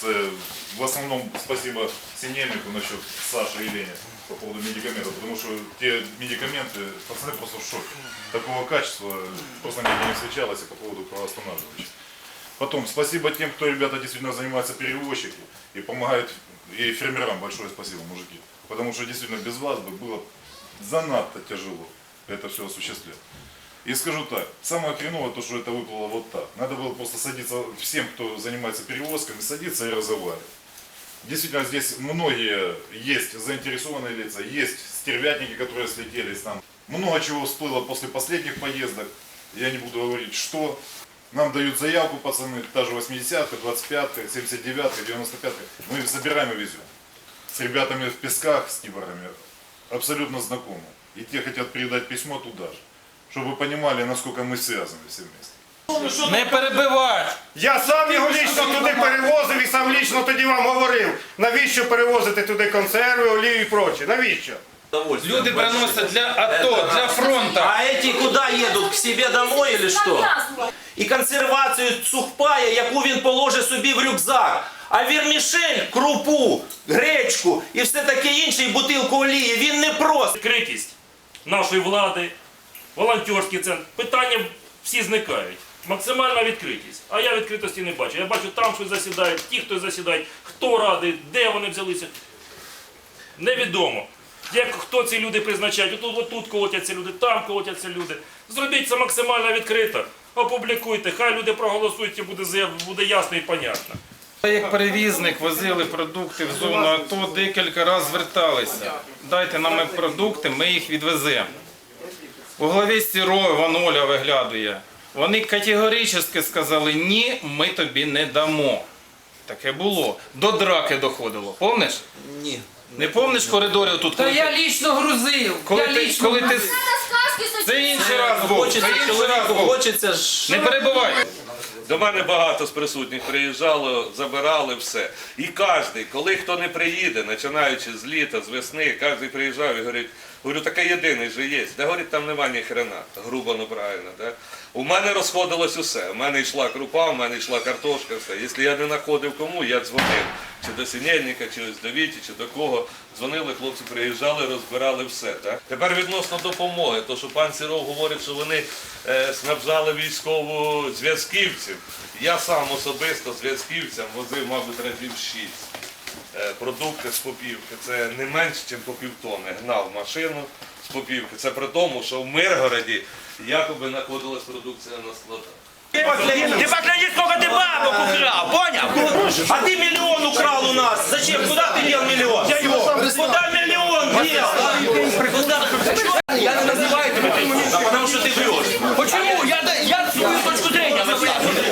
Це в основном спасибо Синельнику насчет Саши и Лене по поводу медикаментов, потому что те медикаменты, пацаны просто в шоке. Такого качества просто нигде не встречалось и по поводу кровоостанавливающих. Потом, спасибо тем, кто, ребята, действительно занимается перевозчики и помогает, и фермерам большое спасибо, мужики. Потому что действительно без вас бы было занадто тяжело это все осуществлять. И скажу так, самое хреновое то, что это выплыло вот так. Надо было просто садиться всем, кто занимается перевозками, садиться и разговаривать. Действительно, здесь многие есть заинтересованные лица, есть стервятники, которые слетелись там. Много чего всплыло после последних поездок. Я не буду говорить, что. Нам дают заявку, пацаны, та же 80-ка, 25-ка, 79-ка, 95-ка. Мы их забираем и везем. С ребятами в песках, с киборами, абсолютно знакомы. И те хотят передать письмо туда же. Чтобы вы понимали, насколько мы связаны все вместе. Не перебивай! Я сам його лічно туди перевозив і сам лічно тоді вам говорив, навіщо перевозити туди консерви, олію і проче. Навіщо? Люди приносять для АТО, для фронту. А эти куда едут? К себе домой или что? І консервацію сухпая, яку він положить собі в рюкзак. А вірмішель, крупу, гречку і все таке інше, і бутилку олії, він не просить. відкритість нашої влади, волонтерський центр, питання всі зникають. Максимальна відкритість. А я відкритості не бачу. Я бачу, там щось засідають, ті, хто засідають, хто радий, де вони взялися. Невідомо. Як хто ці люди призначають, отут, отут колотяться люди, там колотяться люди. Зробіть це максимально відкрито, опублікуйте, хай люди проголосують і буде, буде ясно і понятно. Як перевізник возили продукти в зону АТО, декілька разів зверталися. Дайте нам продукти, ми їх відвеземо. У главі Сірою Ваноля виглядує. Вони категорично сказали, ні, ми тобі не дамо. Таке було. До драки доходило. Помниш? Ні. Не помниш коридорів тут? Та коли я ти- лічно грузив. Коли я ти, лічно коли ти... грузив. Це інший раз був. Хочеться Це інший раз чоловіку, був. хочеться ж. Не перебувай. До мене багато з присутніх приїжджало, забирали все. І кожен, коли хто не приїде, починаючи з літа, з весни, кожен приїжджав і говорить, говорю, таке єдиний же є. Да говорить, там нема ні хрена. Грубо, ну правильно. Да? У мене розходилось усе. У мене йшла крупа, у мене йшла картошка, все. Якщо я не знаходив кому, я дзвонив Чи до Синельника, чи ось до Віті, чи до кого. Дзвонили, хлопці приїжджали, розбирали все. Так? Тепер відносно допомоги, то що пан Сіров говорить, що вони е, снабжали військову зв'язківців. Я сам особисто зв'язківцям возив, мабуть, разів шість. Е, продукти з Попівки. Це не менше, ніж по півтони. Гнав машину з Попівки. Це при тому, що в Миргороді якоби знаходилась продукція на складах. Ты погляди, сколько ты бабок украл, понял? А ты миллион